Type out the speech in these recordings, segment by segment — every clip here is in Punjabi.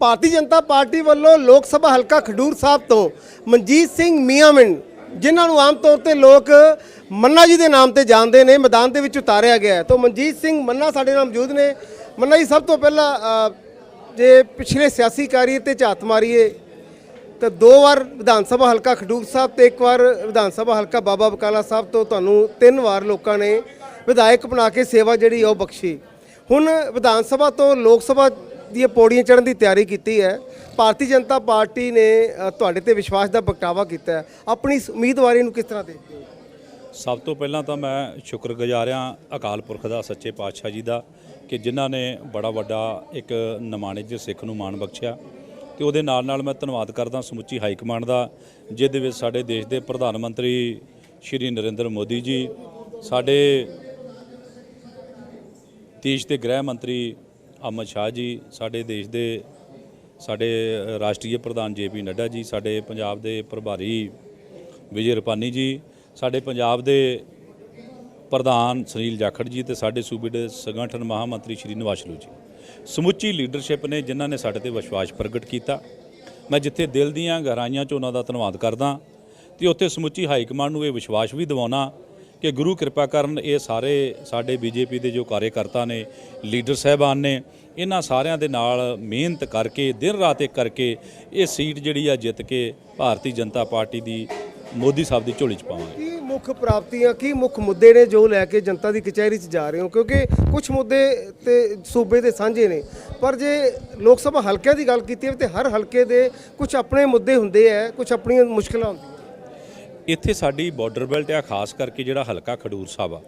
ਭਾਰਤੀ ਜਨਤਾ ਪਾਰਟੀ ਵੱਲੋਂ ਲੋਕ ਸਭਾ ਹਲਕਾ ਖਡੂਰ ਸਾਹਿਬ ਤੋਂ ਮਨਜੀਤ ਸਿੰਘ ਮੀਆਂਵਿੰਡ, ਜਿਨ੍ਹਾਂ ਨੂੰ ਆਮ ਤੌਰ ਤੇ ਲੋਕ ਮੰਨਾ ਜੀ ਦੇ ਨਾਮ ਤੇ ਜਾਣਦੇ ਨੇ, ਮੈਦਾਨ ਦੇ ਵਿੱਚ ਉਤਾਰਿਆ ਗਿਆ ਹੈ। ਤਾਂ ਮਨਜੀਤ ਸਿੰਘ ਮੰਨਾ ਸਾਡੇ ਨਾਲ ਮੌਜੂਦ ਨੇ। ਮੰਨਾ ਜੀ ਸਭ ਤੋਂ ਪਹਿਲਾਂ ਜੇ ਪਿਛਲੇ ਸਿਆਸੀ ਕਾਰੀਏ ਤੇ ਝਾਤ ਮਾਰੀਏ, ਤਾਂ ਦੋ ਵਾਰ ਵਿਧਾਨ ਸਭਾ ਹਲਕਾ ਖਡੂਰ ਸਾਹਿਬ ਤੇ ਇੱਕ ਵਾਰ ਵਿਧਾਨ ਸਭਾ ਹਲਕਾ ਬਾਬਾ ਬਕਾਲਾ ਸਾਹਿਬ ਤੋਂ ਤੁਹਾਨੂੰ ਤਿੰਨ ਵਾਰ ਲੋਕਾਂ ਨੇ ਵਿਧਾਇਕ ਬਣਾ ਕੇ ਸੇਵਾ ਜਿਹੜੀ ਉਹ ਬਖਸ਼ੀ। ਹੁਣ ਵਿਧਾਨ ਸਭਾ ਤੋਂ ਲੋਕ ਸਭਾ ਦੀਆਂ ਪੌੜੀਆਂ ਚੜ੍ਹਨ ਦੀ ਤਿਆਰੀ ਕੀਤੀ ਹੈ। ਭਾਰਤੀ ਜਨਤਾ ਪਾਰਟੀ ਨੇ ਤੁਹਾਡੇ ਤੇ ਵਿਸ਼ਵਾਸ ਦਾ ਪ੍ਰਗਟਾਵਾ ਕੀਤਾ ਹੈ। ਆਪਣੀ ਉਮੀਦਵਾਰੀ ਨੂੰ ਕਿਸ ਤਰ੍ਹਾਂ ਦੇਖਦੇ ਹੋ? ਸਭ ਤੋਂ ਪਹਿਲਾਂ ਤਾਂ ਮੈਂ ਸ਼ੁਕਰਗੁਜ਼ਾਰ ਹਾਂ ਅਕਾਲ ਪੁਰਖ ਦਾ, ਸੱਚੇ ਪਾਤਸ਼ਾਹ ਜੀ ਦਾ। ਕਿ ਜਿਨ੍ਹਾਂ ਨੇ ਬੜਾ ਵੱਡਾ ਇੱਕ ਨਮਾਣੇ ਜਿਹੇ ਸਿੱਖ ਨੂੰ ਮਾਣ ਬਖਸ਼ਿਆ ਤੇ ਉਹਦੇ ਨਾਲ ਨਾਲ ਮੈਂ ਧੰਨਵਾਦ ਕਰਦਾ ਸਮੁੱਚੀ ਹਾਈ ਕਮਾਂਡ ਦਾ, ਜਿਹਦੇ ਵਿੱਚ ਸਾਡੇ ਦੇਸ਼ ਦੇ ਪ੍ਰਧਾਨ ਮੰਤਰੀ ਸ਼੍ਰੀ ਨਰਿੰਦਰ ਮੋਦੀ ਜੀ, ਸਾਡੇ ਦੇਸ਼ ਦੇ ਗ੍ਰਹਿ ਮੰਤਰੀ ਅਮਿਤ ਸ਼ਾਹ ਜੀ, ਸਾਡੇ ਦੇਸ਼ ਦੇ ਸਾਡੇ ਰਾਸ਼ਟਰੀ ਪ੍ਰਧਾਨ ਜੇਪੀ ਨੱਡਾ ਜੀ, ਸਾਡੇ ਪੰਜਾਬ ਦੇ ਪ੍ਰਭਾਰੀ ਵਿਜੇ ਰੁਪਾਨੀ ਜੀ, ਸਾਡੇ ਪੰਜਾਬ ਦੇ ਪ੍ਰਧਾਨ ਸੁਨੀਲ ਜਾਖੜ ਜੀ ਤੇ ਸਾਡੇ ਸੂਬੇ ਦੇ ਸੰਗਠਨ ਮਹਾਮੰਤਰੀ ਸ਼੍ਰੀ ਨਿਵਾਸਲੂ ਜੀ। ਸਮੁੱਚੀ ਲੀਡਰਸ਼ਿਪ ਨੇ ਜਿਨ੍ਹਾਂ ਨੇ ਸਾਡੇ ਤੇ ਵਿਸ਼ਵਾਸ ਪ੍ਰਗਟ ਕੀਤਾ, ਮੈਂ ਜਿੱਥੇ ਦਿਲ ਦੀਆਂ ਗਹਿਰਾਈਆਂ 'ਚ ਉਹਨਾਂ ਦਾ ਧੰਨਵਾਦ ਕਰਦਾ ਤੇ ਉੱਥੇ ਸਮੁੱਚੀ ਹਾਈ ਕਮਾਂਡ ਨੂੰ ਇਹ ਵਿਸ਼ਵਾਸ ਵੀ ਦਿਵਾਉਣਾ ਕਿ ਗੁਰੂ ਕਿਰਪਾ ਕਰਨ ਇਹ ਸਾਰੇ ਸਾਡੇ ਬੀਜੇਪੀ ਦੇ ਜੋ ਕਾਰਜਕਰਤਾ ਨੇ ਲੀਡਰ ਸਾਹਿਬਾਨ ਨੇ, ਇਹਨਾਂ ਸਾਰਿਆਂ ਦੇ ਨਾਲ ਮਿਹਨਤ ਕਰਕੇ, ਦਿਨ ਰਾਤ ਇੱਕ ਕਰਕੇ ਇਹ ਸੀਟ ਜਿਹੜੀ ਆ ਜਿੱਤ ਕੇ ਭਾਰਤੀ ਜਨਤਾ ਪਾਰਟੀ ਦੀ ਮੋਦੀ ਸਾਹਿਬ ਦੀ ਝੋਲੀ 'ਚ ਪਾਵਾਂਗੇ। ਕੀ ਮੁੱਖ ਪ੍ਰਾਪਤੀਆਂ ਕੀ ਮੁੱਖ ਮੁੱਦੇ ਨੇ ਜੋ ਲੈ ਕੇ ਜਨਤਾ ਦੀ ਕਚਹਿਰੀ 'ਚ ਜਾ ਰਹੇ ਹੋ? ਕਿਉਂਕਿ ਕੁਝ ਮੁੱਦੇ ਤੇ ਸੂਬੇ ਦੇ ਸਾਂਝੇ ਨੇ। ਪਰ ਜੇ ਲੋਕ ਸਭਾ ਹਲਕਿਆਂ ਦੀ ਗੱਲ ਕੀਤੀ ਹੋਵੇ ਤੇ ਹਰ ਹਲਕੇ ਦੇ ਕੁਝ ਆਪਣੇ ਮੁੱਦੇ ਹੁੰਦੇ ਆ ਕੁਝ ਆਪਣੀਆਂ ਮੁਸ਼ਕਲਾਂ ਹੁੰਦੀਆਂ। ਇੱਥੇ ਸਾਡੀ ਬਾਰਡਰ ਬੈਲਟ ਆ ਖਾਸ ਕਰਕੇ ਜਿਹੜਾ ਹਲਕਾ ਖਡੂਰ ਸਾਹਿਬ ਆ।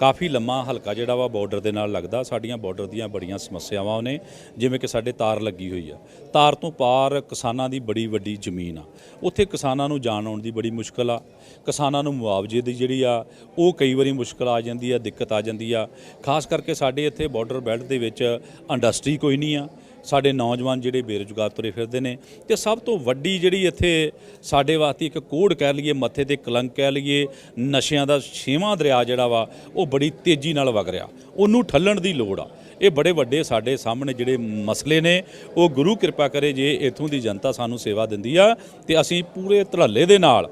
ਕਾਫੀ ਲੰਮਾ ਹਲਕਾ ਜਿਹੜਾ ਵਾ ਬਾਰਡਰ ਦੇ ਨਾਲ ਲੱਗਦਾ। ਸਾਡੀਆਂ ਬਾਰਡਰ ਦੀਆਂ ਬੜੀਆਂ ਸਮੱਸਿਆਵਾਂ ਨੇ, ਜਿਵੇਂ ਕਿ ਸਾਡੇ ਤਾਰ ਲੱਗੀ ਹੋਈ ਆ। ਤਾਰ ਤੋਂ ਪਾਰ ਕਿਸਾਨਾਂ ਦੀ ਬੜੀ ਵੱਡੀ ਜ਼ਮੀਨ ਆ। ਉੱਥੇ ਕਿਸਾਨਾਂ ਨੂੰ ਜਾਣ ਆਉਣ ਦੀ ਬੜੀ ਮੁਸ਼ਕਲ ਆ। ਕਿਸਾਨਾਂ ਨੂੰ ਮੁਆਵਜ਼ੇ ਦੀ ਜਿਹੜੀ ਆ, ਉਹ ਕਈ ਵਾਰੀ ਮੁਸ਼ਕਲ ਆ ਜਾਂਦੀ ਆ, ਦਿੱਕਤ ਆ ਜਾਂਦੀ ਆ। ਖਾਸ ਕਰਕੇ ਸਾਡੇ ਇੱਥੇ ਬਾਰਡਰ ਬੈਲਟ ਦੇ ਵਿੱਚ ਇੰਡਸਟਰੀ ਕੋਈ ਨਹੀਂ ਆ। ਸਾਡੇ ਨੌਜਵਾਨ ਜਿਹੜੇ ਬੇਰੁਜ਼ਗਾਰ ਤੁਰੇ ਫਿਰਦੇ ਨੇ ਤੇ ਸਭ ਤੋਂ ਵੱਡੀ ਜਿਹੜੀ ਇੱਥੇ ਸਾਡੇ ਵਾਸਤੇ ਇੱਕ ਕੋੜ ਕਹਿ ਲਈਏ, ਮੱਥੇ ਤੇ ਕਲੰਕ ਕਹਿ ਲਈਏ, ਨਸ਼ਿਆਂ ਦਾ ਛੇਵਾਂ ਦਰਿਆ ਜਿਹੜਾ ਵਾ, ਉਹ ਬੜੀ ਤੇਜ਼ੀ ਨਾਲ ਵਗ ਰਿਹਾ। ਉਹਨੂੰ ਠੱਲਣ ਦੀ ਲੋੜ ਆ। ਇਹ ਬੜੇ ਵੱਡੇ ਸਾਡੇ ਸਾਹਮਣੇ ਜਿਹੜੇ ਮਸਲੇ ਨੇ, ਉਹ ਗੁਰੂ ਕਿਰਪਾ ਕਰੇ ਜੇ ਇਥੋਂ ਦੀ ਜਨਤਾ ਸਾਨੂੰ ਸੇਵਾ ਦਿੰਦੀ ਆ ਤੇ ਅਸੀਂ ਪੂਰੇ ਧੜੱਲੇ ਦੇ ਨਾਲ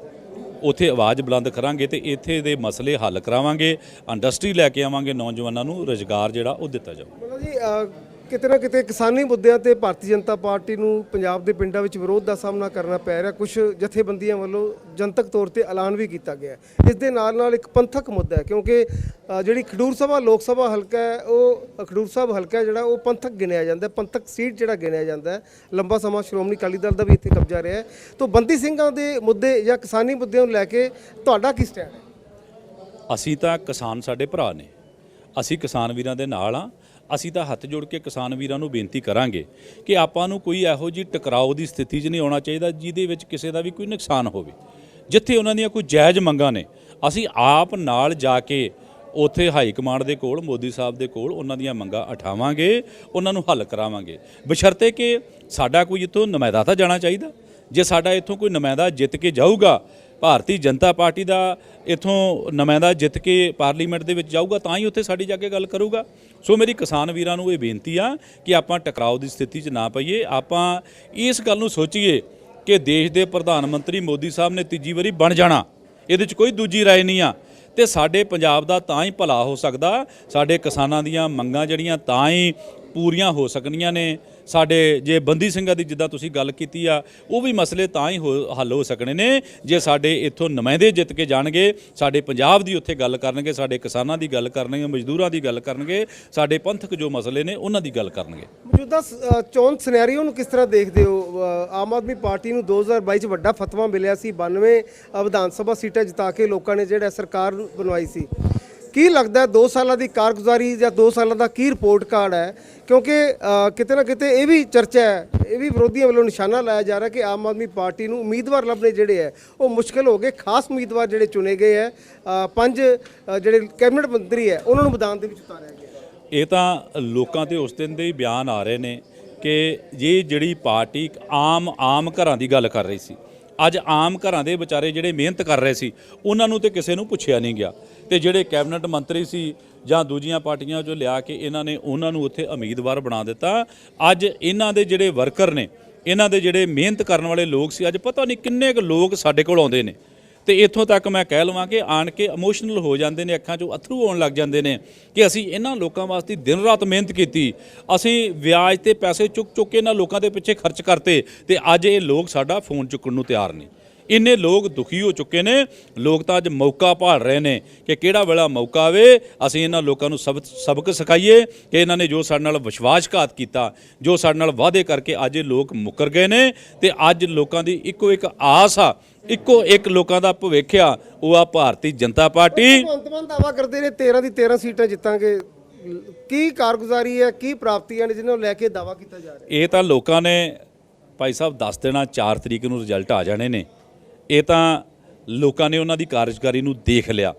ਉਥੇ ਆਵਾਜ਼ ਬੁਲੰਦ ਕਰਾਂਗੇ ਤੇ ਇੱਥੇ ਦੇ ਮਸਲੇ ਹੱਲ ਕਰਾਵਾਂਗੇ, ਇੰਡਸਟਰੀ ਲੈ ਕੇ ਆਵਾਂਗੇ, ਨੌਜਵਾਨਾਂ ਨੂੰ ਰੋਜ਼ਗਾਰ ਜਿਹੜਾ ਉਹ ਦਿੱਤਾ ਜਾਊ। ਜੀ ਕਿਤੇ ਨਾ ਕਿਤੇ ਕਿਸਾਨੀ ਮੁੱਦਿਆਂ ਤੇ ਭਾਰਤੀ ਜਨਤਾ ਪਾਰਟੀ ਨੂੰ ਪੰਜਾਬ ਦੇ ਪਿੰਡਾਂ ਵਿੱਚ ਵਿਰੋਧ ਦਾ ਸਾਹਮਣਾ ਕਰਨਾ ਪੈ ਰਿਹਾ। ਕੁਝ ਜਥੇਬੰਦੀਆਂ ਵੱਲੋਂ ਜਨਤਕ ਤੌਰ ਤੇ ਐਲਾਨ ਵੀ ਕੀਤਾ ਗਿਆ ਇਸ ਦੇ ਨਾਲ ਨਾਲ ਇੱਕ ਪੰਥਕ ਮੁੱਦਾ ਹੈ ਕਿਉਂਕਿ ਅਹ, ਜਿਹੜੀ ਖਡੂਰ ਸਭਾ ਲੋਕ ਸਭਾ ਹਲਕਾ ਹੈ ਉਹ ਖਡੂਰ ਸਾਹਿਬ ਹਲਕਾ ਹੈ ਜਿਹੜਾ ਉਹ ਪੰਥਕ ਗਿਣਿਆ ਜਾਂਦਾ ਹੈ। ਪੰਥਕ ਸੀਟ ਜਿਹੜਾ ਗਿਣਿਆ ਜਾਂਦਾ ਹੈ। ਲੰਬਾ ਸਮਾਂ ਸ਼੍ਰੋਮਣੀ ਅਕਾਲੀ ਦਲ ਦਾ ਵੀ ਇੱਥੇ ਕਬਜ਼ਾ ਰਿਹਾ ਹੈ। ਤੋਂ ਬੰਦੀ ਸਿੰਘਾਂ ਦੇ ਮੁੱਦੇ ਜਾਂ ਕਿਸਾਨੀ ਮੁੱਦਿਆਂ ਨੂੰ ਲੈ ਕੇ ਤੁਹਾਡਾ ਕੀ ਸਟੈਂਡ ਹੈ? ਅਸੀਂ ਤਾਂ ਕਿਸਾਨ ਸਾਡੇ ਭਰਾ ਨੇ। ਅਸੀਂ ਕਿਸਾਨ ਵੀਰਾਂ ਦੇ ਨਾਲ ਆ ਅਸੀਂ ਤਾਂ ਹੱਥ ਜੋੜ ਕੇ ਕਿਸਾਨ ਵੀਰਾਂ ਨੂੰ ਬੇਨਤੀ ਕਰਾਂਗੇ ਕਿ ਆਪਾਂ ਨੂੰ ਕੋਈ ਇਹੋ ਜਿਹੀ ਟਕਰਾਓ ਦੀ ਸਥਿਤੀ 'ਚ ਨਹੀਂ ਆਉਣਾ ਚਾਹੀਦਾ, ਜਿਹਦੇ ਵਿੱਚ ਕਿਸੇ ਦਾ ਵੀ ਕੋਈ ਨੁਕਸਾਨ ਹੋਵੇ। ਜਿੱਥੇ ਉਹਨਾਂ ਦੀਆਂ ਕੋਈ ਜਾਇਜ਼ ਮੰਗਾਂ ਨੇ, ਅਸੀਂ ਆਪ ਨਾਲ ਜਾ ਕੇ ਉੱਥੇ ਹਾਈ ਕਮਾਂਡ ਦੇ ਕੋਲ, ਮੋਦੀ ਸਾਹਿਬ ਦੇ ਕੋਲ ਉਹਨਾਂ ਦੀਆਂ ਮੰਗਾਂ ਉਠਾਵਾਂਗੇ, ਉਹਨਾਂ ਨੂੰ ਹੱਲ ਕਰਾਵਾਂਗੇ। ਬਸ਼ਰਤੇ ਕਿ ਸਾਡਾ ਕੋਈ ਇੱਥੋਂ ਨੁਮਾਇੰਦਾ ਤਾਂ ਜਾਣਾ ਚਾਹੀਦਾ। ਜੇ ਸਾਡਾ ਇੱਥੋਂ ਕੋਈ ਨੁਮਾਇੰਦਾ ਜਿੱਤ ਕੇ ਜਾਊਗਾ ਭਾਰਤੀ ਜਨਤਾ ਪਾਰਟੀ ਦਾ ਇਥੋਂ ਨੁਮਾਇੰਦਾ ਜਿੱਤ ਕੇ ਪਾਰਲੀਮੈਂਟ ਦੇ ਵਿੱਚ ਜਾਊਗਾ, ਤਾਂ ਹੀ ਉੱਥੇ ਸਾਡੀ ਜਾ ਕੇ ਗੱਲ ਕਰੂਗਾ। ਸੋ ਮੇਰੀ ਕਿਸਾਨ ਵੀਰਾਂ ਨੂੰ ਇਹ ਬੇਨਤੀ ਆ ਕਿ ਆਪਾਂ ਟਕਰਾਓ ਦੀ ਸਥਿਤੀ 'ਚ ਨਾ ਪਈਏ। ਆਪਾਂ ਇਸ ਗੱਲ ਨੂੰ ਸੋਚੀਏ ਕਿ ਦੇਸ਼ ਦੇ ਪ੍ਰਧਾਨ ਮੰਤਰੀ ਮੋਦੀ ਸਾਹਿਬ ਨੇ ਤੀਜੀ ਵਾਰੀ ਬਣ ਜਾਣਾ। ਇਹਦੇ 'ਚ ਕੋਈ ਦੂਜੀ ਰਾਏ ਨਹੀਂ ਆ। ਤੇ ਸਾਡੇ ਪੰਜਾਬ ਦਾ ਤਾਂ ਹੀ ਭਲਾ ਹੋ ਸਕਦਾ, ਸਾਡੇ ਕਿਸਾਨਾਂ ਦੀਆਂ ਮੰਗਾਂ ਜਿਹੜੀਆਂ ਤਾਂ ਹੀ ਪੂਰੀਆਂ ਹੋ ਸਕਣੀਆਂ ਨੇ। ਸਾਡੇ ਜੇ ਬੰਦੀ ਸਿੰਘਾਂ ਦੀ ਜਿੱਦਾਂ ਤੁਸੀਂ ਗੱਲ ਕੀਤੀ ਆ, ਉਹ ਵੀ ਮਸਲੇ ਤਾਂ ਹੀ ਹੋ- ਹੱਲ ਹੋ ਸਕਣੇ ਨੇ, ਜੇ ਸਾਡੇ ਇੱਥੋਂ ਨੁਮਾਇੰਦੇ ਜਿੱਤ ਕੇ ਜਾਣਗੇ, ਸਾਡੇ ਪੰਜਾਬ ਦੀ ਉੱਥੇ ਗੱਲ ਕਰਨਗੇ, ਸਾਡੇ ਕਿਸਾਨਾਂ ਦੀ ਗੱਲ ਕਰਨਗੇ, ਮਜ਼ਦੂਰਾਂ ਦੀ ਗੱਲ ਕਰਨਗੇ, ਸਾਡੇ ਪੰਥਕ ਜੋ ਮਸਲੇ ਨੇ ਉਹਨਾਂ ਦੀ ਗੱਲ ਕਰਨਗੇ। ਮੌਜੂਦਾ ਚੋਣ ਸਿਨੈਰੀਓ ਨੂੰ ਕਿਸ ਤਰ੍ਹਾਂ ਦੇਖਦੇ ਹੋ? ਆਮ ਆਦਮੀ ਪਾਰਟੀ ਨੂੰ 2022 ਚ ਵੱਡਾ ਫਤਵਾ ਮਿਲਿਆ ਸੀ 92 ਵਿਧਾਨ ਸਭਾ ਸੀਟਾਂ ਜਿਤਾ ਕੇ ਲੋਕਾਂ ਨੇ ਜਿਹੜਾ ਸਰਕਾਰ ਬਣਵਾਈ ਸੀ। ਕੀ ਲੱਗਦਾ ਹੈ 2 ਸਾਲਾਂ ਦੀ ਕਾਰਗੁਜ਼ਾਰੀ ਜਾਂ 2 ਸਾਲਾਂ ਦਾ ਕੀ ਰਿਪੋਰਟ ਕਾਰਡ ਹੈ? ਕਿਉਂਕਿ ਕਿਤੇ ਨਾ ਕਿਤੇ ਇਹ ਵੀ ਚਰਚਾ ਹੈ, ਇਹ ਵੀ ਵਿਰੋਧੀਆਂ ਵੱਲੋਂ ਨਿਸ਼ਾਨਾ ਲਾਇਆ ਜਾ ਰਿਹਾ ਕਿ ਆਮ ਆਦਮੀ ਪਾਰਟੀ ਨੂੰ ਉਮੀਦਵਾਰ ਲੱਭਣੇ ਜਿਹੜੇ ਹੈ, ਉਹ ਮੁਸ਼ਕਲ ਹੋ ਗਏ। ਖਾਸ ਉਮੀਦਵਾਰ ਜਿਹੜੇ ਚੁਣੇ ਗਏ ਹੈ ਪੰਜ ਜਿਹੜੇ ਕੈਬਨਿਟ ਮੰਤਰੀ ਹੈ, ਉਹਨਾਂ ਨੂੰ ਮੈਦਾਨ ਦੇ ਵਿੱਚ ਉਤਾਰਿਆ ਗਿਆ ਇਹ ਤਾਂ ਲੋਕਾਂ ਤੇ ਉਸ ਦਿਨ ਦੇ ਹੀ ਬਿਆਨ ਆ ਰਹੇ ਨੇ ਕਿ ਇਹ ਜਿਹੜੀ ਪਾਰਟੀ ਇੱਕ ਆਮ ਆਮ ਘਰਾਂ ਦੀ ਗੱਲ ਕਰ ਰਹੀ ਸੀ, ਅੱਜ ਆਮ ਘਰਾਂ ਦੇ ਵਿਚਾਰੇ ਜਿਹੜੇ ਮਿਹਨਤ ਕਰ ਰਹੇ ਸੀ, ਉਹਨਾਂ ਨੂੰ ਤੇ ਕਿਸੇ ਨੂੰ ਪੁੱਛਿਆ ਨਹੀਂ ਗਿਆ। ਤੇ ਜਿਹੜੇ ਕੈਬਨਿਟ ਮੰਤਰੀ ਸੀ ਜਾਂ ਦੂਜੀਆਂ ਪਾਰਟੀਆਂ 'ਚੋਂ ਲਿਆ ਕੇ ਇਹਨਾਂ ਨੇ ਉਹਨਾਂ ਨੂੰ ਉੱਥੇ ਉਮੀਦਵਾਰ ਬਣਾ ਦਿੱਤਾ। ਅੱਜ ਇਹਨਾਂ ਦੇ ਜਿਹੜੇ ਵਰਕਰ ਨੇ, ਇਹਨਾਂ ਦੇ ਜਿਹੜੇ ਮਿਹਨਤ ਕਰਨ ਵਾਲੇ ਲੋਕ ਸੀ, ਅੱਜ ਪਤਾ ਨਹੀਂ ਕਿੰਨੇ ਕੁ ਲੋਕ ਸਾਡੇ ਕੋਲ ਆਉਂਦੇ ਨੇ। ਤੇ ਇੱਥੋਂ ਤੱਕ ਮੈਂ ਕਹਿ ਲਵਾਂ ਕਿ ਆਣ ਕੇ ਇਮੋਸ਼ਨਲ ਹੋ ਜਾਂਦੇ ਨੇ, ਅੱਖਾਂ 'ਚੋਂ ਅਥਰੂ ਆਉਣ ਲੱਗ ਜਾਂਦੇ ਨੇ ਕਿ ਅਸੀਂ ਇਹਨਾਂ ਲੋਕਾਂ ਵਾਸਤੇ ਦਿਨ ਰਾਤ ਮਿਹਨਤ ਕੀਤੀ। ਅਸੀਂ ਵਿਆਜ ਤੇ ਪੈਸੇ ਚੁੱਕ ਚੁੱਕ ਕੇ ਇਹਨਾਂ ਲੋਕਾਂ ਦੇ ਪਿੱਛੇ ਖਰਚ ਕਰਤੇ ਤੇ ਅੱਜ ਇਹ ਲੋਕ ਸਾਡਾ ਫੋਨ ਚੁੱਕਣ ਨੂੰ ਤਿਆਰ ਨਹੀਂ ਇੰਨੇ ਲੋਕ ਦੁਖੀ ਹੋ ਚੁੱਕੇ ਨੇ ਲੋਕ ਤਾਂ ਅੱਜ ਮੌਕਾ ਭਾਲ ਰਹੇ ਨੇ ਕਿ ਕਿਹੜਾ ਵੇਲਾ ਮੌਕਾ ਆਵੇ ਅਸੀਂ ਇਹਨਾਂ ਲੋਕਾਂ ਨੂੰ ਸਬਕ ਸਬਕ ਸਿਖਾਈਏ ਕਿ ਇਹਨਾਂ ਨੇ ਜੋ ਸਾਡੇ ਨਾਲ ਵਿਸ਼ਵਾਸਘਾਤ ਕੀਤਾ ਜੋ ਸਾਡੇ ਨਾਲ ਵਾਅਦੇ ਕਰਕੇ ਅੱਜ ਇਹ ਲੋਕ ਮੁੱਕਰ ਗਏ ਨੇ ਤੇ ਅੱਜ ਲੋਕਾਂ ਦੀ ਇੱਕੋ ਇੱਕ ਆਸ ਆ ਇੱਕੋ ਇੱਕ ਲੋਕਾਂ ਦਾ ਭਵਿੱਖ ਆ ਉਹ ਆ ਭਾਰਤੀ ਜਨਤਾ ਪਾਰਟੀ। ਭਗਵੰਤ ਮਾਨ ਦਾਵਾ ਕਰਦੇ ਨੇ 13 ਦੀ 13 ਸੀਟਾਂ ਜਿੱਤਾਂਗੇ। ਕੀ ਕਾਰਗੁਜ਼ਾਰੀ ਹੈ ਕੀ ਪ੍ਰਾਪਤੀਆਂ ਨੇ ਜਿਨ੍ਹਾਂ ਨੂੰ ਲੈ ਕੇ ਦਾਵਾ ਕੀਤਾ ਜਾ ਰਿਹਾ ਇਹ ਤਾਂ ਲੋਕਾਂ ਨੇ ਭਾਈ ਸਾਹਿਬ ਦੱਸ ਦੇਣਾ 4 ਤਰੀਕ ਨੂੰ ਰਿਜ਼ਲਟ ਆ ਜਾਣੇ ਨੇ। ਇਹ ਤਾਂ ਲੋਕਾਂ ਨੇ ਉਹਨਾਂ ਦੀ ਕਾਰਜਕਾਰੀ ਨੂੰ ਦੇਖ ਲਿਆ।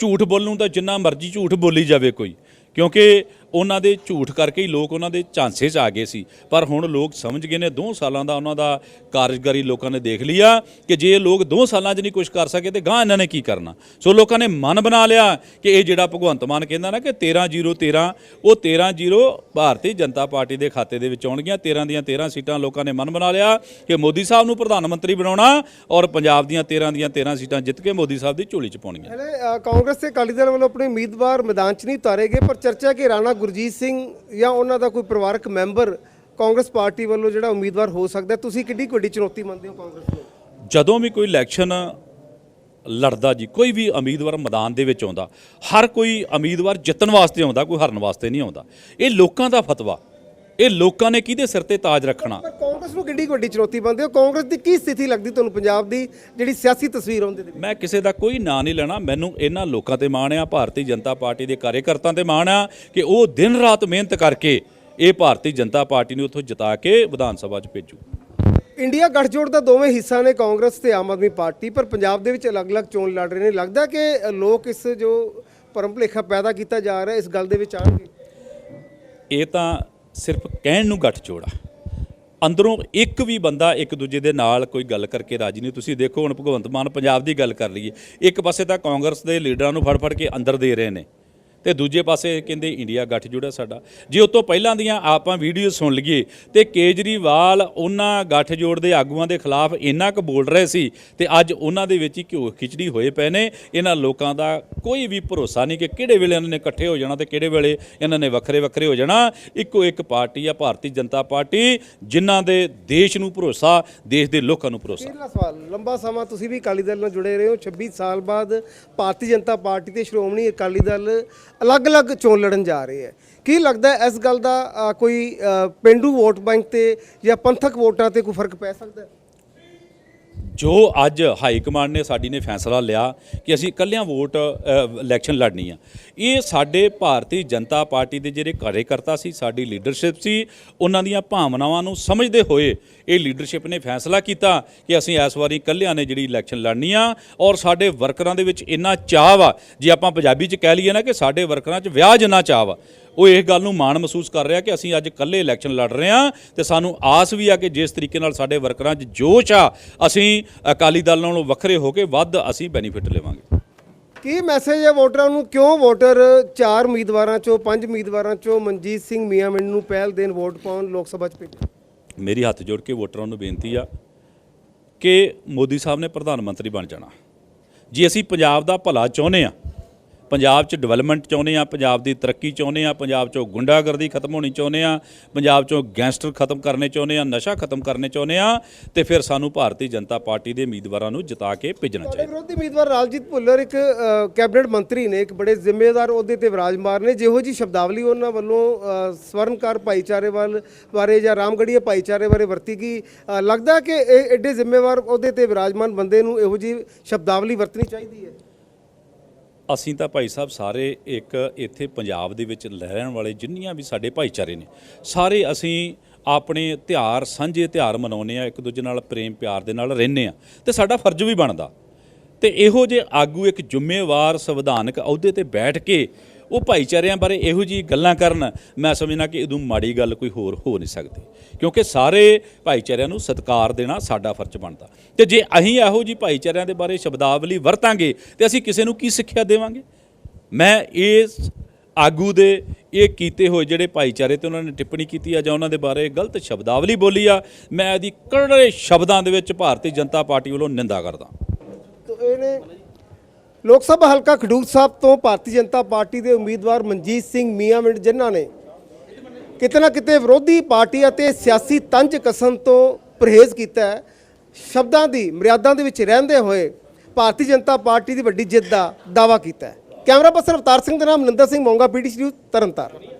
ਝੂਠ ਬੋਲਣ ਨੂੰ ਤਾਂ ਜਿੰਨਾ ਮਰਜ਼ੀ ਝੂਠ ਬੋਲੀ ਜਾਵੇ ਕੋਈ, ਕਿਉਂਕਿ ਉਹਨਾਂ ਦੇ ਝੂਠ ਕਰਕੇ ਹੀ ਲੋਕ ਉਹਨਾਂ ਦੇ ਝਾਂਸੇ 'ਚ ਆ ਗਏ ਸੀ। ਪਰ ਹੁਣ ਲੋਕ ਸਮਝ ਗਏ ਨੇ 2 ਸਾਲਾਂ ਦਾ ਉਹਨਾਂ ਦਾ ਕਾਰਜਕਾਰੀ ਲੋਕਾਂ ਨੇ ਦੇਖ ਲਿਆ ਕਿ ਜੇ ਇਹ ਲੋਕ 2 ਸਾਲਾਂ 'ਚ ਨਹੀਂ ਕੁਝ ਕਰ ਸਕੇ ਤੇ ਗਾਂ ਇਹਨਾਂ ਨੇ ਕੀ ਕਰਨਾ? ਸੋ ਲੋਕਾਂ ਨੇ ਮਨ ਬਣਾ ਲਿਆ ਕਿ ਇਹ ਜਿਹੜਾ ਭਗਵੰਤ ਮਾਨ ਕਹਿੰਦਾ ਨਾ ਕਿ 13-0-13 ਉਹ 13-0 ਭਾਰਤੀ ਜਨਤਾ ਪਾਰਟੀ ਦੇ ਖਾਤੇ ਦੇ ਵਿੱਚ ਆਉਣਗੀਆਂ। 13 ਦੀਆਂ 13 ਸੀਟਾਂ ਲੋਕਾਂ ਨੇ ਮਨ ਬਣਾ ਲਿਆ ਕਿ ਮੋਦੀ ਸਾਹਿਬ ਨੂੰ ਪ੍ਰਧਾਨ ਮੰਤਰੀ ਬਣਾਉਣਾ ਔਰ ਪੰਜਾਬ ਦੀਆਂ 13 ਦੀਆਂ 13 ਸੀਟਾਂ ਜਿੱਤ ਕੇ ਮੋਦੀ ਸਾਹਿਬ ਦੀ ਝੋਲੀ 'ਚ ਪਾਉਣੀਆਂ ਕਾਂਗਰਸ ਤੇ ਅਕਾਲੀ ਦਲ ਵੱਲੋਂ ਆਪਣੇ ਉਮੀਦਵਾਰ ਮੈਦਾਨ 'ਚ ਨਹੀਂ ਉਤਾਰੇ ਗਏ, ਪਰ ਚਰਚਾ ਕਿ ਰਾਣਾ ਗੁਰਜੀਤ ਸਿੰਘ ਜਾਂ ਉਹਨਾਂ ਦਾ ਕੋਈ ਪਰਿਵਾਰਕ ਮੈਂਬਰ ਕਾਂਗਰਸ ਪਾਰਟੀ ਵੱਲੋਂ ਜਿਹੜਾ ਉਮੀਦਵਾਰ ਹੋ ਸਕਦਾ ਤੁਸੀਂ ਕਿੱਡੀ ਵੱਡੀ ਚੁਣੌਤੀ ਮੰਨਦੇ ਹੋ ਕਾਂਗਰਸ ਨੂੰ? ਜਦੋਂ ਵੀ ਕੋਈ ਇਲੈਕਸ਼ਨ ਲੜਦਾ ਜੀ, ਕੋਈ ਵੀ ਉਮੀਦਵਾਰ ਮੈਦਾਨ ਦੇ ਵਿੱਚ ਆਉਂਦਾ, ਹਰ ਕੋਈ ਉਮੀਦਵਾਰ ਜਿੱਤਣ ਵਾਸਤੇ ਆਉਂਦਾ, ਕੋਈ ਹਾਰਨ ਵਾਸਤੇ ਨਹੀਂ ਆਉਂਦਾ। ਇਹ ਲੋਕਾਂ ਦਾ ਫਤਵਾ। ਇਹ ਲੋਕਾਂ ਨੇ ਕਿਹਦੇ ਸਿਰ ਤੇ ਤਾਜ ਰੱਖਣਾ? ਪਰ ਕਾਂਗਰਸ ਨੂੰ ਕਿੱਡੀ ਕੁ ਵੱਡੀ ਚੁਣੌਤੀ ਮੰਨਦੇ ਹੋ। ਕਾਂਗਰਸ ਦੀ ਕੀ ਸਥਿਤੀ ਲੱਗਦੀ ਤੁਹਾਨੂੰ ਪੰਜਾਬ ਦੀ ਜਿਹੜੀ ਸਿਆਸੀ ਤਸਵੀਰ ਆਉਂਦੀ ਦੇ ਮੈਂ ਕਿਸੇ ਦਾ ਕੋਈ ਨਾਂ ਨਹੀਂ ਲੈਣਾ। ਮੈਨੂੰ ਇਹਨਾਂ ਲੋਕਾਂ ਤੇ ਮਾਣ ਆ ਭਾਰਤੀ ਜਨਤਾ ਪਾਰਟੀ ਦੇ ਕਾਰਜਕਰਤਾਵਾਂ ਤੇ ਮਾਣ ਆ ਕਿ ਉਹ ਦਿਨ ਰਾਤ ਮਿਹਨਤ ਕਰਕੇ ਇਹ ਭਾਰਤੀ ਜਨਤਾ ਪਾਰਟੀ ਨੂੰ ਉੱਥੋਂ ਜਿਤਾ ਕੇ ਵਿਧਾਨ ਸਭਾ 'ਚ ਭੇਜੂ। ਇੰਡੀਆ ਗੱਠਜੋੜ ਦਾ ਦੋਵੇਂ ਹਿੱਸਾ ਨੇ ਕਾਂਗਰਸ ਤੇ ਆਮ ਆਦਮੀ ਪਾਰਟੀ ਪਰ ਪੰਜਾਬ ਦੇ ਵਿੱਚ ਅਲੱਗ-ਅਲੱਗ ਚੋਣ ਲੜ ਰਹੇ ਨੇ। ਲੱਗਦਾ ਕਿ ਲੋਕ ਇਸ ਜੋ ਪਰਮ ਭੁਲੇਖਾ ਪੈਦਾ ਕੀਤਾ ਜਾ ਰਿਹਾ ਇਸ ਗੱਲ ਦੇ ਵਿੱਚ ਆਣਗੇ ਇਹ ਤਾਂ ਸਿਰਫ ਕਹਿਣ ਨੂੰ ਗੱਠ ਜੋੜਾ। ਅੰਦਰੋਂ ਇੱਕ ਵੀ ਬੰਦਾ ਇੱਕ ਦੂਜੇ ਦੇ ਨਾਲ ਕੋਈ ਗੱਲ ਕਰਕੇ ਰਾਜੀ ਨਹੀਂ। ਤੁਸੀਂ ਦੇਖੋ ਹੁਣ ਭਗਵੰਤ ਮਾਨ ਪੰਜਾਬ ਦੀ ਗੱਲ ਕਰ ਲਈਏ। ਇੱਕ ਪਾਸੇ ਤਾਂ ਕਾਂਗਰਸ ਦੇ ਲੀਡਰਾਂ ਨੂੰ ਫੜ ਫੜ ਕੇ ਅੰਦਰ ਦੇ ਰਹੇ ਨੇ। ਤੇ ਦੂਜੇ ਪਾਸੇ ਕਹਿੰਦੇ ਇੰਡੀਆ ਗੱਠ ਹੈ ਸਾਡਾ। ਜੇ ਉਸ ਤੋਂ ਪਹਿਲਾਂ ਦੀਆਂ ਆਪਾਂ ਵੀਡੀਓ ਸੁਣ ਲਈਏ, ਤੇ ਕੇਜਰੀਵਾਲ ਉਹਨਾਂ ਗੱਠਜੋੜ ਦੇ ਆਗੂਆਂ ਦੇ ਖਿਲਾਫ ਇੰਨਾ ਕੁ ਬੋਲ ਰਹੇ ਸੀ ਤੇ ਅੱਜ ਉਹਨਾਂ ਦੇ ਵਿੱਚ ਹੀ ਘਿਓ ਖਿਚੜੀ ਹੋਏ ਪਏ ਨੇ। ਇਹਨਾਂ ਲੋਕਾਂ ਦਾ ਕੋਈ ਵੀ ਭਰੋਸਾ ਨਹੀਂ ਕਿ ਕਿਹੜੇ ਵੇਲੇ ਇਹਨਾਂ ਨੇ ਇਕੱਠੇ ਹੋ ਜਾਣਾ ਤੇ ਕਿਹੜੇ ਵੇਲੇ ਇਹਨਾਂ ਨੇ ਵੱਖਰੇ ਵੱਖਰੇ ਹੋ ਜਾਣਾ। ਇੱਕੋ ਇੱਕ ਪਾਰਟੀ ਆ, ਭਾਰਤੀ ਜਨਤਾ ਪਾਰਟੀ, ਜਿਨ੍ਹਾਂ ਦੇ ਦੇਸ਼ ਨੂੰ ਭਰੋਸਾ, ਦੇਸ਼ ਦੇ ਲੋਕਾਂ ਨੂੰ ਭਰੋਸਾ। ਅਖੀਰਲਾ ਸਵਾਲ, ਲੰਬਾ ਸਮਾਂ ਤੁਸੀਂ ਵੀ ਅਕਾਲੀ ਦਲ ਨਾਲ ਜੁੜੇ ਰਹੇ ਹੋ। 26 ਸਾਲ ਬਾਅਦ ਭਾਰਤੀ ਜਨਤਾ ਪਾਰਟੀ ਤੇ ਸ਼੍ਰੋਮਣੀ ਅਕਾਲੀ ਦਲ ਅਲੱਗ-ਅਲੱਗ ਚੋਣ ਲੜਨ ਜਾ ਰਹੇ ਹੈ। ਕੀ ਲੱਗਦਾ ਹੈ ਇਸ ਗੱਲ ਦਾ ਅ, ਕੋਈ ਅ, ਪਿੰਡੂ ਵੋਟ ਬੈਂਕ ਤੇ ਜਾਂ ਪੰਥਕ ਵੋਟਾਂ ਤੇ ਕੋਈ ਫ਼ਰਕ ਪੈ ਸਕਦਾ ਹੈ? ਜੋ ਅੱਜ ਹਾਈ ਕਮਾਂਡ ਨੇ ਸਾਡੀ ਨੇ ਫੈਸਲਾ ਲਿਆ ਕਿ ਅਸੀਂ ਇਕੱਲਿਆਂ ਵੋਟ ਇਲੈਕਸ਼ਨ ਲੜਨੀ ਆ। ਇਹ ਸਾਡੇ ਭਾਰਤੀ ਜਨਤਾ ਪਾਰਟੀ ਦੇ ਜਿਹੜੇ ਕਾਰਜਕਰਤਾ ਸੀ, ਸਾਡੀ ਲੀਡਰਸ਼ਿਪ ਸੀ, ਉਹਨਾਂ ਦੀਆਂ ਭਾਵਨਾਵਾਂ ਨੂੰ ਸਮਝਦੇ ਹੋਏ ਇਹ ਲੀਡਰਸ਼ਿਪ ਨੇ ਫੈਸਲਾ ਕੀਤਾ ਕਿ ਅਸੀਂ ਇਸ ਵਾਰੀ ਇਕੱਲਿਆਂ ਨੇ ਜਿਹੜੀ ਇਲੈਕਸ਼ਨ ਲੜਨੀ ਆ ਔਰ ਸਾਡੇ ਵਰਕਰਾਂ ਦੇ ਵਿੱਚ ਇੰਨਾ ਚਾਹ ਵਾ, ਜੇ ਆਪਾਂ ਪੰਜਾਬੀ 'ਚ ਕਹਿ ਲਈਏ ਨਾ ਕਿ ਸਾਡੇ ਵਰਕਰਾਂ 'ਚ ਵਿਆਹ ਜਿੰਨਾ ਚਾਹ ਵਾ ਉਹ ਇਸ ਗੱਲ ਨੂੰ ਮਾਣ ਮਹਿਸੂਸ ਕਰ ਰਿਹਾ ਕਿ ਅਸੀਂ ਅੱਜ ਇਕੱਲੇ ਇਲੈਕਸ਼ਨ ਲੜ ਰਹੇ ਹਾਂ ਤੇ ਸਾਨੂੰ ਆਸ ਵੀ ਆ ਕਿ ਜਿਸ ਤਰੀਕੇ ਨਾਲ ਸਾਡੇ ਵਰਕਰਾਂ 'ਚ ਜੋਸ਼ ਆ ਅਸੀਂ ਅਕਾਲੀ ਦਲ ਨਾਲੋਂ ਵੱਖਰੇ ਹੋ ਕੇ ਵੱਧ ਅਸੀਂ ਬੈਨੀਫਿਟ ਲਵਾਂਗੇ। ਕੀ ਮੈਸੇਜ ਹੈ ਵੋਟਰਾਂ ਨੂੰ? ਕਿਉਂ ਵੋਟਰ ਚਾਰ ਉਮੀਦਵਾਰਾਂ ਚੋਂ ਪੰਜ ਉਮੀਦਵਾਰਾਂ ਚੋਂ ਮਨਜੀਤ ਸਿੰਘ ਮੀਆਂਮਿੰਡ ਨੂੰ ਪਹਿਲ ਦੇਣ ਵੋਟ ਪਾਉਣ ਲੋਕ ਸਭਾ 'ਚ ਭੇਜੇ ਮੇਰੀ ਹੱਥ ਜੋੜ ਕੇ ਵੋਟਰਾਂ ਨੂੰ ਬੇਨਤੀ ਆ ਕਿ ਮੋਦੀ ਸਾਹਿਬ ਨੇ ਪ੍ਰਧਾਨ ਮੰਤਰੀ ਬਣ ਜਾਣਾ। ਜੇ ਅਸੀਂ ਪੰਜਾਬ ਦਾ ਭਲਾ ਚਾਹੁੰਦੇ ਆ ਪੰਜਾਬ 'ਚ ਡਿਵੈਲਪਮੈਂਟ ਚਾਹੁੰਦੇ ਆ ਪੰਜਾਬ ਦੀ ਤਰੱਕੀ ਚਾਹੁੰਦੇ ਆ ਪੰਜਾਬ 'ਚੋਂ ਗੁੰਡਾਗਰਦੀ ਖਤਮ ਹੋਣੀ ਚਾਹੁੰਦੇ ਆ ਪੰਜਾਬ 'ਚੋਂ ਗੈਂਗਸਟਰ ਖਤਮ ਕਰਨੇ ਚਾਹੁੰਦੇ ਆ ਨਸ਼ਾ ਖਤਮ ਕਰਨੇ ਚਾਹੁੰਦੇ ਆ ਤੇ ਫਿਰ ਸਾਨੂੰ ਭਾਰਤੀ ਜਨਤਾ ਪਾਰਟੀ ਦੇ ਉਮੀਦਵਾਰਾਂ ਨੂੰ ਜਿਤਾ ਕੇ ਭੇਜਣਾ ਚਾਹੀਦਾ। ਵਿਰੋਧੀ ਉਮੀਦਵਾਰ ਰਾਜਜੀਤ ਭੁੱਲਰ ਇੱਕ ਕੈਬਨਿਟ ਮੰਤਰੀ ਨੇ ਇੱਕ ਬੜੇ ਜ਼ਿੰਮੇਵਾਰ ਅਹੁਦੇ ਤੇ ਵਿਰਾਜਮਾਨ ਨੇ ਜਿਹੋ ਜੀ ਸ਼ਬਦਾਵਲੀ ਉਹਨਾਂ ਵੱਲੋਂ ਸਵਰਨਕਾਰ ਭਾਈਚਾਰੇ ਵੱਲ ਬਾਰੇ ਜਾਂ ਰਾਮਗੜੀਆ ਭਾਈਚਾਰੇ ਬਾਰੇ ਵਰਤੀ ਗਈ। ਲੱਗਦਾ ਕਿ ਇਹ ਐਡੇ ਜ਼ਿੰਮੇਵਾਰ ਅਹੁਦੇ ਤੇ ਵਿਰਾਜਮਾਨ ਬੰਦੇ ਨੂੰ ਇਹੋ ਜੀ ਸ਼ਬਦਾਵਲੀ ਵਰਤਣੀ ਚਾਹੀਦੀ ਹੈ? ਅਸੀਂ ਤਾਂ ਭਾਈ ਸਾਹਿਬ ਸਾਰੇ ਇੱਕ ਇੱਥੇ ਪੰਜਾਬ ਦੇ ਵਿੱਚ ਰਹਿਣ ਵਾਲੇ ਜਿੰਨੀਆਂ ਵੀ ਸਾਡੇ ਭਾਈਚਾਰੇ ਨੇ, ਸਾਰੇ ਅਸੀਂ ਆਪਣੇ ਤਿਉਹਾਰ, ਸਾਂਝੇ ਤਿਉਹਾਰ ਮਨਾਉਂਦੇ ਆ ਇੱਕ ਦੂਜੇ ਨਾਲ ਪ੍ਰੇਮ ਪਿਆਰ ਦੇ ਨਾਲ ਰਹਿੰਦੇ ਆ ਤੇ ਸਾਡਾ ਫਰਜ਼ ਵੀ ਬਣਦਾ। ਤੇ ਇਹੋ ਜੇ ਆਗੂ ਇੱਕ ਜ਼ਿੰਮੇਵਾਰ ਸੰਵਿਧਾਨਕ ਅਹੁਦੇ ਤੇ ਬੈਠ ਕੇ ਉਹ ਭਾਈਚਾਰਿਆਂ ਬਾਰੇ ਇਹੋ ਜੀ ਗੱਲਾਂ ਕਰਨ, ਮੈਂ ਸਮਝਣਾ ਕਿ ਇਦੋਂ ਮਾੜੀ ਗੱਲ ਕੋਈ ਹੋਰ ਹੋ ਨਹੀਂ ਸਕਦੀ। ਕਿਉਂਕਿ ਸਾਰੇ ਭਾਈਚਾਰਿਆਂ ਨੂੰ ਸਤਿਕਾਰ ਦੇਣਾ ਸਾਡਾ ਫਰਜ਼ ਬਣਦਾ। ਤੇ ਜੇ ਅਸੀਂ ਇਹੋ ਜੀ ਭਾਈਚਾਰਿਆਂ ਦੇ ਬਾਰੇ ਸ਼ਬਦਾਵਲੀ ਵਰਤਾਂਗੇ, ਤੇ ਅਸੀਂ ਕਿਸੇ ਨੂੰ ਕੀ ਸਿੱਖਿਆ ਦੇਵਾਂਗੇ? ਮੈਂ ਇਸ ਆਗੂ ਦੇ ਇਹ ਕੀਤੇ ਹੋਏ ਜਿਹੜੇ ਭਾਈਚਾਰੇ ਤੇ ਉਹਨਾਂ ਨੇ ਟਿੱਪਣੀ ਕੀਤੀ ਆ ਜਾਂ ਉਹਨਾਂ ਦੇ ਬਾਰੇ ਗਲਤ ਸ਼ਬਦਾਵਲੀ ਬੋਲੀ ਆ, ਮੈਂ ਇਹਦੀ ਕੜੇ ਸ਼ਬਦਾਂ ਦੇ ਵਿੱਚ ਭਾਰਤੀ ਜਨਤਾ ਪਾਰਟੀ ਵੱਲੋਂ ਨਿੰਦਾ ਕਰਦਾ। ਤੋ ਇਹ ਲੋਕ ਸਭਾ ਹਲਕਾ ਖਡੂਰ ਸਾਹਿਬ ਤੋਂ ਭਾਰਤੀ ਜਨਤਾ ਪਾਰਟੀ ਦੇ ਉਮੀਦਵਾਰ ਮਨਜੀਤ ਸਿੰਘ ਮੀਆਂਵਿੰਡ ਜਿਨ੍ਹਾਂ ਨੇ ਕਿਤੇ ਨਾ ਕਿਤੇ ਵਿਰੋਧੀ ਪਾਰਟੀ ਅਤੇ ਸਿਆਸੀ ਤੰਜ ਕਸਮ ਤੋਂ ਪਰਹੇਜ਼ ਕੀਤਾ ਹੈ। ਸ਼ਬਦਾਂ ਦੀ, ਮਰਿਆਦਾ ਦੇ ਵਿੱਚ ਰਹਿੰਦੇ ਹੋਏ ਭਾਰਤੀ ਜਨਤਾ ਪਾਰਟੀ ਦੀ ਵੱਡੀ ਜਿੱਤ ਦਾ ਦਾਵਾ ਕੀਤਾ ਹੈ। ਕੈਮਰਾ ਪਰਸਨ ਅਵਤਾਰ ਸਿੰਘ ਦੇ ਨਾਮ ਨਿੰਦਰ ਸਿੰਘ ਮੋਂਗਾ, ਪੀਟੀਸੀ ਨਿਊਜ਼ ਤਰਨਤਾਰਨ।